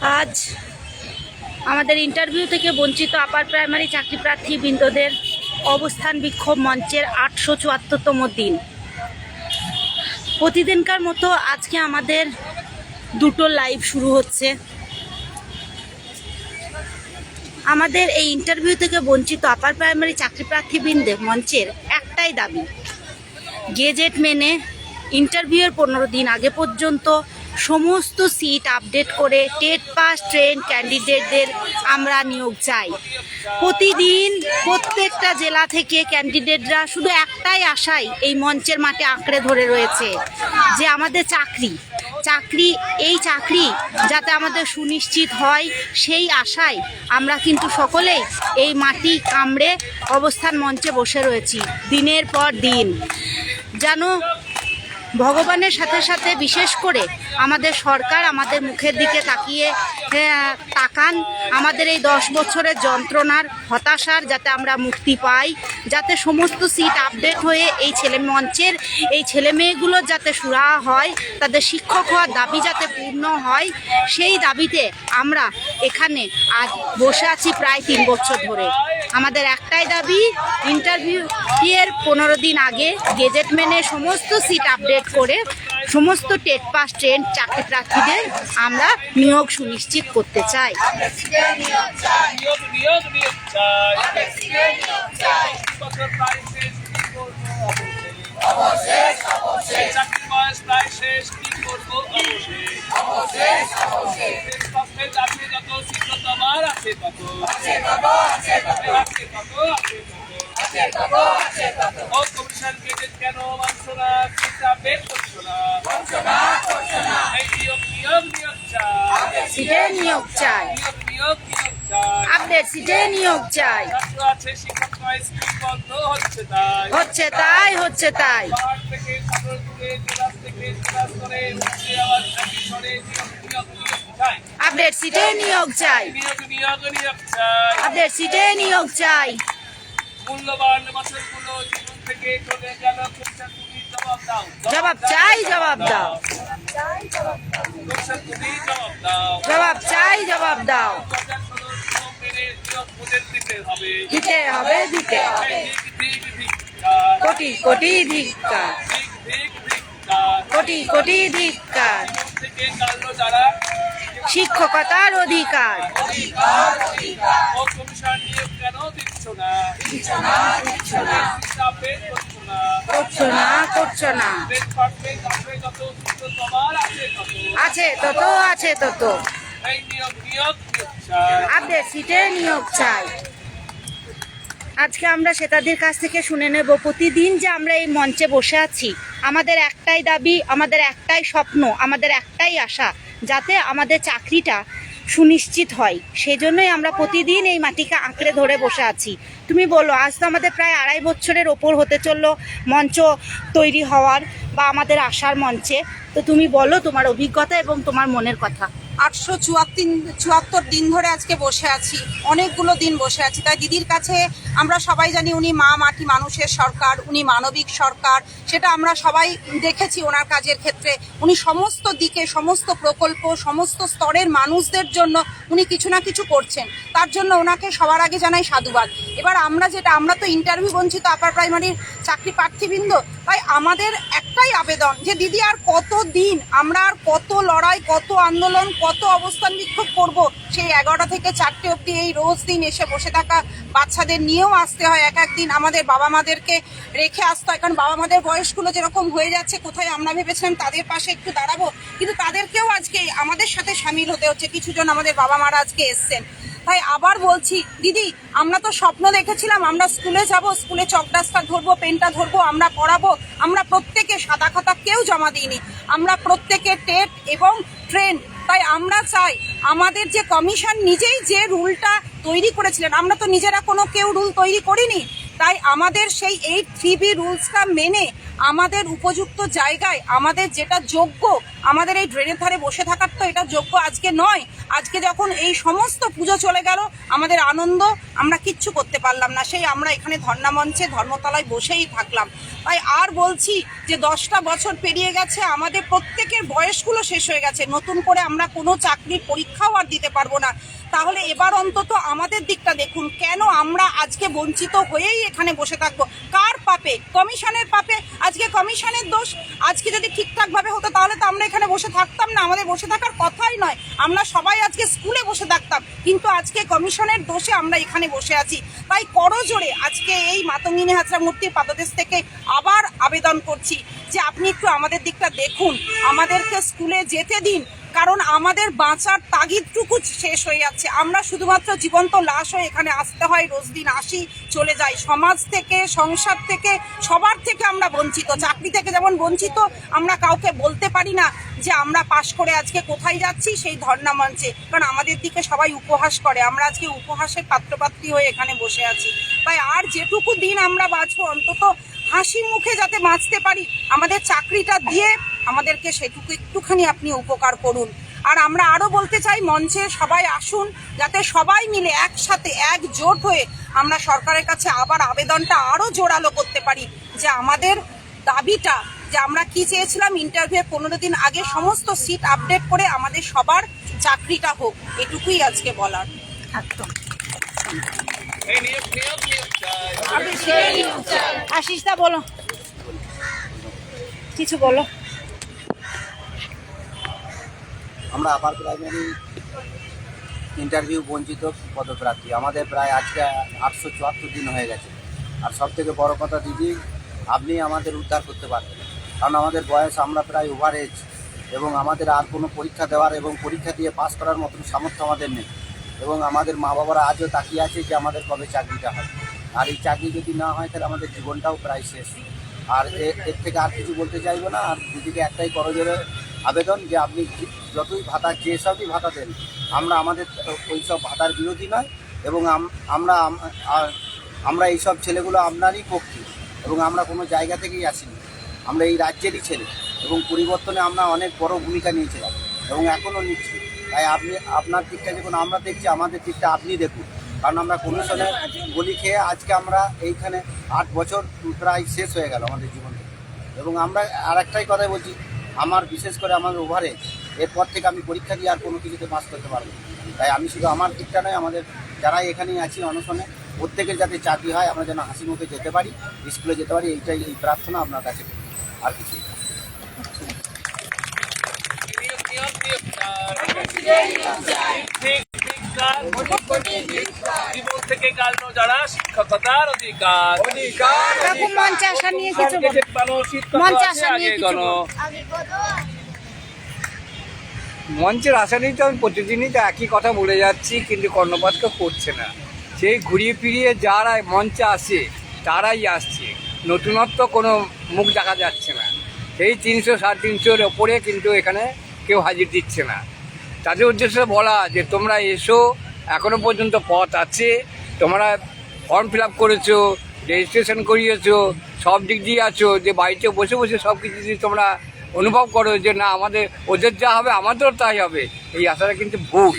আজ আমাদের ইন্টারভিউ থেকে বঞ্চিত আপার প্রাইমারি চাকরি প্রার্থী বৃন্দদের অবস্থান বিক্ষোভ মঞ্চের আটশো চুয়াত্তরতম দিন। প্রতিদিনকার মতো আজকে আমাদের দুটো লাইভ শুরু হচ্ছে। আমাদের এই ইন্টারভিউ থেকে বঞ্চিত আপার প্রাইমারি চাকরি প্রার্থীবৃন্দের মঞ্চের একটাই দাবি, গেজেট মেনে ইন্টারভিউয়ের পনেরো দিন আগে পর্যন্ত সমস্ত সিট আপডেট করে টেট পাস ট্রেন ক্যান্ডিডেটদের আমরা নিয়োগ চাই। প্রতিদিন প্রত্যেকটা জেলা থেকে ক্যান্ডিডেটরা শুধু একটাই আশাই এই মঞ্চের মাঠে আঁকড়ে ধরে রয়েছে, যে আমাদের চাকরি। চাকরি, এই চাকরি যাতে আমাদের সুনিশ্চিত হয়, সেই আশায় আমরা কিন্তু সকলেই এই মাটি কামড়ে অবস্থান মঞ্চে বসে রয়েছি, দিনের পর দিন। যেন ভগবানের সাথে সাথে বিশেষ করে আমাদের সরকার আমাদের মুখের দিকে তাকিয়ে তাকান। আমাদের এই দশ বছরের যন্ত্রণার হতাশার যাতে আমরা মুক্তি পাই, যাতে সমস্ত সিট আপডেট হয়ে এই ছেলে মঞ্চের, এই ছেলে মেয়েগুলোর যাতে সুরাহা হয়, তাদের শিক্ষক হওয়ার দাবি যাতে পূর্ণ হয়, সেই দাবিতে আমরা এখানে আজ বসে আছি প্রায় তিন বছর ধরে। আমাদের একটাই দাবি ইন্টারভিউ এর পনেরো দিন আগে গেজেট মেনে সমস্ত সিট আপডেট করে সমস্ত টেট পাস ট্রেন চাকরি প্রার্থীদের আমরা নিয়োগ সুনিশ্চিত করতে চাই। আছে আছে আছে সিটে নিয়োগ চাই। আপডেট সিটে নিয়োগ চাই। হচ্ছে তাই হচ্ছে তাই। আপডেট সিটে নিয়োগ চাই। নিয়োগ সিটে নিয়োগ চাই। মূল্যবান বছরগুলো জীবন থেকে চলে গেল। জবাব দাও। জবাব চাই জবাব দাও। জবাব দাও। জবাব চাই জবাব দাও। দিতে হবে দিতে হবে। কোটি কোটি ধিক্কার। ধিক্কার কোটি কোটি ধিক্কার। থেকে শিক্ষকতার অধিকার ও কমিশন নিয়োগ কেন দিচ্ছ না না। করছ না করছ না। আছে, তত আছে, তত। আপডেট সিটে নিয়োগ চাই। আজকে আমরা সেতাদের কাছ থেকে শুনে নেব, প্রতিদিন যে আমরা এই মঞ্চে বসে আছি, আমাদের একটাই দাবি, আমাদের একটাই স্বপ্ন, আমাদের একটাই আশা, যাতে আমাদের চাকরিটা সুনিশ্চিত হয়। সেজন্যই আমরা প্রতিদিন এই মাটিকে আঁকড়ে ধরে বসে আছি। তুমি বলো, আজ তো আমাদের প্রায় আড়াই বছরের ওপর হতে চলল মঞ্চ তৈরি হওয়ার বা আমাদের আসার মঞ্চে। তো তুমি বলো তোমার অভিজ্ঞতা এবং তোমার মনের কথা। আটশো চুয়াত্তর চুয়াত্তর দিন ধরে আজকে বসে আছি। অনেকগুলো দিন বসে আছি। তাই দিদির কাছে আমরা সবাই জানি উনি মা মাটি মানুষের সরকার, উনি মানবিক সরকার। সেটা আমরা সবাই দেখেছি ওনার কাজের ক্ষেত্রে। উনি সমস্ত দিকে, সমস্ত প্রকল্প, সমস্ত স্তরের মানুষদের জন্য উনি কিছু না কিছু করছেন। তার জন্য ওনাকে সবার আগে জানাই সাধুবাদ। এবার আমরা যেটা, আমরা তো ইন্টারভিউ বঞ্চিত আপার প্রাইমারির চাকরি প্রার্থীবৃন্দ, তাই আমাদের একটাই আবেদন যে, দিদি, আর কত দিন আমরা আর কত লড়াই, কত আন্দোলন, কত অবস্থান বিক্ষোভ করব? সেই এগারোটা থেকে চারটে অবধি এই রোজ দিন এসে বসে থাকা বাচ্চাদের নিয়েও আসতে হয়। এক একদিন আমাদের বাবা মাদেরকে রেখে আসতে হয়। কারণ বাবা মাদের বয়সগুলো যেরকম হয়ে যাচ্ছে, কোথায় আমরা ভেবেছিলাম তাদের পাশে একটু দাঁড়াবো। কিন্তু তাদেরকেও আজকে আমাদের সাথে সামিল হতে হচ্ছে। কিছুজন আমাদের বাবা মারা আজকে এসছেন। তাই আবার বলছি, দিদি, আমরা তো স্বপ্ন দেখেছিলাম, আমরা স্কুলে যাব, স্কুলে চক ডাস্টার ধরবো, পেনটা ধরবো, আমরা পড়াবো, আমরা প্রত্যেকে সাদা খাতা কেউ জমা দিইনি, আমরা প্রত্যেকে টেপ এবং ট্রেন, তাই আমরা চাই আমাদের যে কমিশন নিজেই যে রুলটা তৈরি করেছিলেন, আমরা তো নিজেরা কোনো কেউ রুল তৈরি করিনি তাই আমাদের সেই এই থ্রি বি রুলসটা মেনে আমাদের উপযুক্ত জায়গায়, আমাদের যেটা যোগ্য, আমাদের এই ড্রেনের ধারে বসে থাকার তো এটা যোগ্য আজকে নয়। আজকে যখন এই সমস্ত পুজো চলে গেল, আমাদের আনন্দ আমরা কিচ্ছু করতে পারলাম না। সেই আমরা এখানে ধর্ণা মঞ্চে ধর্মতলায় বসেই থাকলাম। তাই আর বলছি যে দশটা বছর পেরিয়ে গেছে, আমাদের প্রত্যেকের বয়সগুলো শেষ হয়ে গেছে। নতুন করে আমরা কোনো চাকরির পরীক্ষাও আর দিতে পারব না। তাহলে এবার অন্তত আমাদের দিকটা দেখুন। কেন আমরা আজকে বঞ্চিত হয়েই এখানে বসে থাকব? কার পাপে? কমিশনের পাপে? আজকে কমিশনের দোষ? আজকে যদি ঠিকঠাকভাবে হতো, তাহলে তো আমরা এখানে বসে থাকতাম না। আমাদের বসে থাকার কথাই নয়। আমরা সবাই আজকে স্কুলে বসে থাকতাম। কিন্তু আজকে কমিশনের দোষে আমরা এখানে বসে আছি। তাই করজোড়ে আজকে এই মাতঙ্গিনী হাজরা মূর্তির পাদদেশ থেকে আবার আবেদন করছি যে আপনি একটু আমাদের দিকটা দেখুন। আমাদেরকে স্কুলে যেতে দিন। কারণ আমাদের বাঁচার তাগিদটুকু শেষ হয়ে যাচ্ছে। আমরা শুধুমাত্র জীবন্ত লাশ হয়ে এখানে আসতে হয়, রোজ দিন আসি, চলে যাই। সমাজ থেকে, সংসার থেকে, সবার থেকে আমরা বঞ্চিত। চাকরি থেকে যেমন বঞ্চিত, আমরা কাউকে বলতে পারি না যে আমরা পাশ করে আজকে কোথায় যাচ্ছি, সেই ধর্ণা মঞ্চে। কারণ আমাদের দিকে সবাই উপহাস করে। আমরা আজকে উপহাসের পাত্রপাত্রী হয়ে এখানে বসে আছি। তাই আর যেটুকু দিন আমরা বাঁচবো, অন্তত হাসি মুখে যাতে বাঁচতে পারি, আমাদের চাকরিটা দিয়ে আমাদেরকে সেটুকু একটুখানি আপনি উপকার করুন। আর আমরা আরও বলতে চাই, মঞ্চে সবাই আসুন, যাতে সবাই মিলে একসাথে একজোট হয়ে আমরা সরকারের কাছে আবার আবেদনটা আরও জোরালো করতে পারি, যে আমাদের দাবিটা, যে আমরা কি চেয়েছিলাম ইন্টারভিউ পনেরো দিন আগে সমস্ত সিট আপডেট করে আমাদের সবার চাকরিটা হোক, এটুকুই আজকে বলার। একদম। এই নিয়োগ নিয়োগ নিয়োগ চাই আশিস দা, বলো। কিছু বলো। আমরা আপার প্রাইমারি ইন্টারভিউ বঞ্চিত পদপ্রার্থী। আমাদের প্রায় আজকে আটশো চুয়াত্তর দিন হয়ে গেছে। আর সব থেকে বড় কথা দিদি, আপনি আমাদের উদ্ধার করতে পারবেন কারণ আমাদের বয়স আমরা প্রায় ওভার এবং আমাদের আর কোনো পরীক্ষা দেওয়ার এবং পরীক্ষা দিয়ে পাস করার মতন সামর্থ্য আমাদের নেই। এবং আমাদের মা বাবারা আজও তাকিয়ে আছে যে আমাদের কবে চাকরিটা হবে। আর এই চাকরি যদি না হয়, তাহলে আমাদের জীবনটাও প্রায় শেষ। আর এর থেকে আর কিছু বলতে চাইব না, আর দিদিকে একটাই করজোরে আবেদন যে আপনি যতই ভাতা, যে সবই ভাতা দেন, আমরা আমাদের ওই সব ভাতার বিরোধী নয় এবং আম- আমরা আমরা এইসব ছেলেগুলো আপনারই পক্ষে এবং আমরা কোনো জায়গা থেকেই আসিনি। আমরা এই রাজ্যেরই ছেলে এবং পরিবর্তনে আমরা অনেক বড় ভূমিকা নিয়েছিলাম। এবং এখনও নিচ্ছি তাই আপনি, আপনার দিকটা যখন আমরা দেখছি, আমাদের দিকটা আপনি দেখুন কারণ আমরা কমিশনে বলি খেয়ে আজকে আমরা এইখানে আট বছর প্রায় শেষ হয়ে গেল আমাদের জীবন এবং আমরা আর একটাই কথাই বলছি, আমার বিশেষ করে আমার ওভারে এরপর থেকে আমি পরীক্ষা দিয়ে আর কোনো কিছুতে পাস করতে পারব। তাই আমি শুধু আমার দিকটা নয়, আমাদের যারা এখানেই আছি অনশনে, প্রত্যেকের যাতে চাকরি হয়, আমরা যেন হাসি মুখে যেতে পারি, স্কুলে যেতে পারি, এইটাই এই প্রার্থনা আপনার কাছে। আর কিছুই না। নিয়োগ নিয়োগ নিয়োগ চাই ঠিক ঠিক কাজ মঞ্চের আশা নিয়ে তো আমি প্রতিদিনই তো একই কথা বলে যাচ্ছি, কিন্তু কর্ণপাত কর্ণপাতকে করছে না। সেই ঘুরিয়ে ফিরিয়ে যারা মঞ্চে আসে, তারাই আসছে। নতুনত্ব কোনো মুখ দেখা যাচ্ছে না। সেই তিনশো, সাড়ে তিনশোর ওপরে কিন্তু এখানে কেউ হাজির দিচ্ছে না। তাদের উদ্দেশ্যে বলা যে, তোমরা এসো, এখনও পর্যন্ত পথ আছে। তোমরা ফর্ম ফিল আপ করেছ রেজিস্ট্রেশন করিয়েছো, সব দিক দিয়ে আছো, যে বাড়িতে বসে বসে সব কিছু যদি তোমরা অনুভব করো যে, না, আমাদের, ওদের যা হবে, আমাদেরও তাই হবে। এই আশাটা কিন্তু ভুল।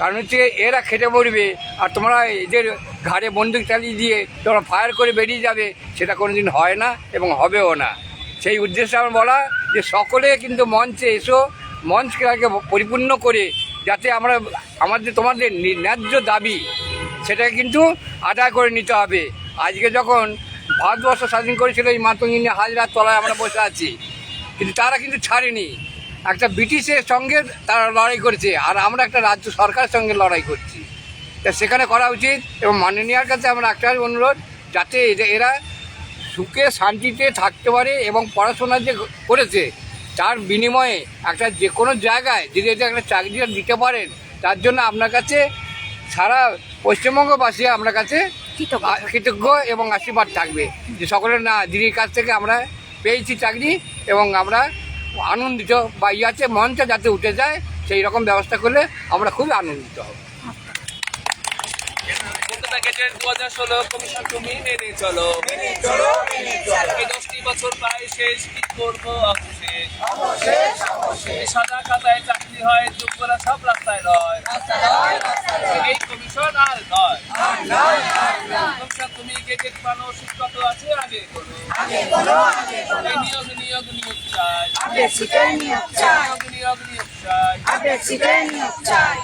কারণ হচ্ছে এরা খেটে পড়বে আর তোমরা এদের ঘাড়ে বন্দুক চালিয়ে দিয়ে তোমরা ফায়ার করে বেরিয়ে যাবে, সেটা কোনোদিন হয় না এবং হবেও না। সেই উদ্দেশ্যে আমার বলা যে, সকলে কিন্তু মঞ্চে এসো মঞ্চকে পরিপূর্ণ করে যাতে আমরা, আমাদের তোমাদের ন্যায্য দাবি সেটা কিন্তু আদায় করে নিতে হবে। আজকে যখন ভারতবর্ষ স্বাধীন করেছিল এই মাতঙ্গিনী হাজরার তলায় আমরা বসে আছি, কিন্তু তারা কিন্তু ছাড়েনি। একটা ব্রিটিশের সঙ্গে তারা লড়াই করেছে, আর আমরা একটা রাজ্য সরকারের সঙ্গে লড়াই করছি। তা সেখানে করা উচিত এবং মাননীয়ার কাছে আমরা একটা অনুরোধ, যাতে এরা সুখে শান্তিতে থাকতে পারে এবং পড়াশোনা যে করেছে তার বিনিময়ে একটা যে কোনো জায়গায় যদি এদের একটা চাকরিটা দিতে পারেন তার জন্য আপনার কাছে সারা পশ্চিমবঙ্গবাসী আপনার কাছে কৃতজ্ঞ। এবং আশীর্বাদ থাকবে যে সকলের না দিদির কাছ থেকে আমরা পেয়েছি চাকরি এবং আমরা আনন্দিত বা ইয়াতে মঞ্চে যাতে উঠে যায় সেই রকম ব্যবস্থা করলে আমরা খুবই আনন্দিত হব গেটের দু হাজার ষোলো কমিশন তুমি মেনে চলো। এই দশটি বছর প্রায় শেষ কি করব অবশেষ সাদা খাতায় চাকরি হয় যোগ্যরা সব রাস্তায় এই কমিশন আর নয়। কমিশন তুমি মানুষ কত আছে আগে করো নিয়োগ নিয়োগ নিয়োগ চাই। নিয়োগ নিয়োগ নিয়োগ চাই।